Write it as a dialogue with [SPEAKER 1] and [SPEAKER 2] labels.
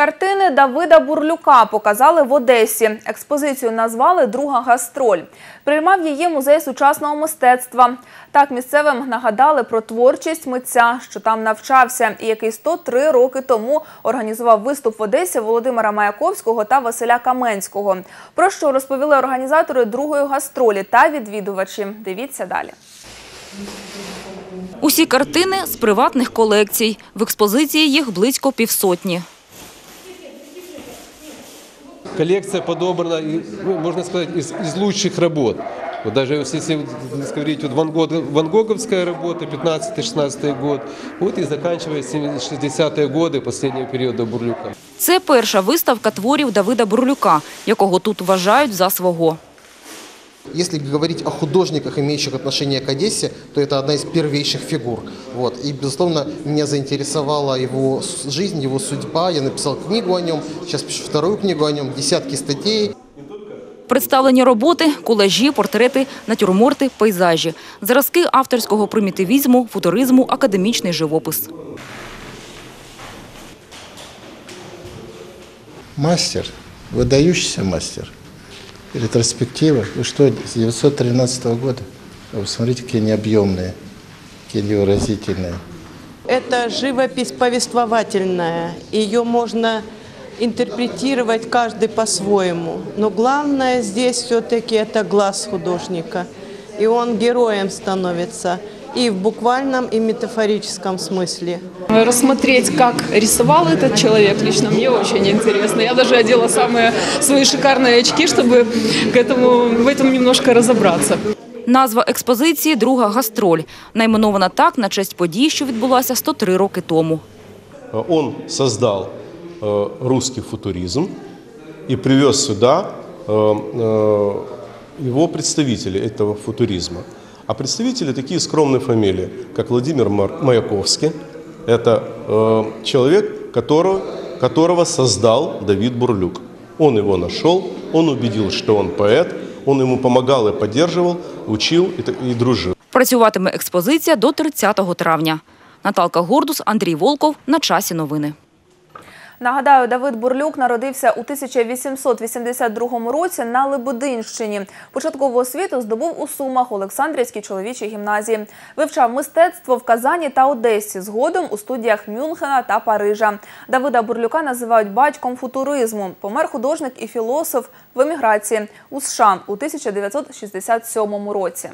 [SPEAKER 1] Картини Давида Бурлюка показали в Одесі. Експозицію назвали Друга гастроль. Приймав її музей сучасного мистецтва. Так місцевим нагадали про творчість митця, що там навчався, і який 103 роки тому організував виступ в Одесі Володимира Маяковського та Василя Каменського. Про що розповіли організатори другої гастролі та відвідувачі. Дивіться далі.
[SPEAKER 2] Усі картини з приватних колекцій. В експозиції їх близько півсотні.
[SPEAKER 3] Коллекция подобрана, ну, можно сказать, из, из лучших работ. Вот даже если говорить, вот Ван, Гог, Ван Гоговская работа, 15-16 год, вот и заканчивая 60-е годы последнего периода Бурлюка.
[SPEAKER 2] Це перша виставка творів Давида Бурлюка, якого тут вважають за свого.
[SPEAKER 4] Если говорить о художниках, имеющих отношение к Одессе, то это одна из первейших фигур. Вот. И, безусловно, меня заинтересовала его жизнь, его судьба. Я написал книгу о нем, сейчас пишу вторую книгу о нем, десятки статей.
[SPEAKER 2] Представлені роботи, колажі, портрети, натюрморти, пейзажі. Зразки авторського примітивізму, футуризму, академічний живопис.
[SPEAKER 5] Мастер, выдающийся мастер. Ретроспектива. Вы что, с 913 года? Вы посмотрите, какие они объемные, какие они выразительные.
[SPEAKER 6] Это живопись повествовательная. Ее можно интерпретировать каждый по-своему. Но главное здесь все-таки это глаз художника. И он героем становится и в буквальном, и метафорическом смысле.
[SPEAKER 7] Рассмотреть, как рисовал этот человек, лично мне очень интересно. Я даже одела самые свои шикарные очки, чтобы к этому, в этом немножко разобраться.
[SPEAKER 2] Назва експозиції «Друга гастроль». Найменована так на честь подій, що відбулася 103 роки тому.
[SPEAKER 8] Он создал э, русский футуризм и привез сюда э, э, его представители этого футуризма. А представители такие скромные фамилии, как Владимир Мар- Маяковский. Это э, человек, которого, которого создал Давид Бурлюк. Он его нашел, он убедил, что он поэт, он ему помогал и поддерживал, учил и, т- и дружил.
[SPEAKER 2] Працюватиме експозиція до 30 травня. Наталка Гордус, Андрій Волков. На часі новини.
[SPEAKER 1] Нагадаю, Давид Бурлюк народився у 1882 році на Лебединщині. Початкову освіту здобув у Сумах Олександрівській чоловічій гімназії. Вивчав мистецтво в Казані та Одесі, згодом у студіях Мюнхена та Парижа. Давида Бурлюка називають батьком футуризму. Помер художник і філософ в еміграції у США у 1967 році.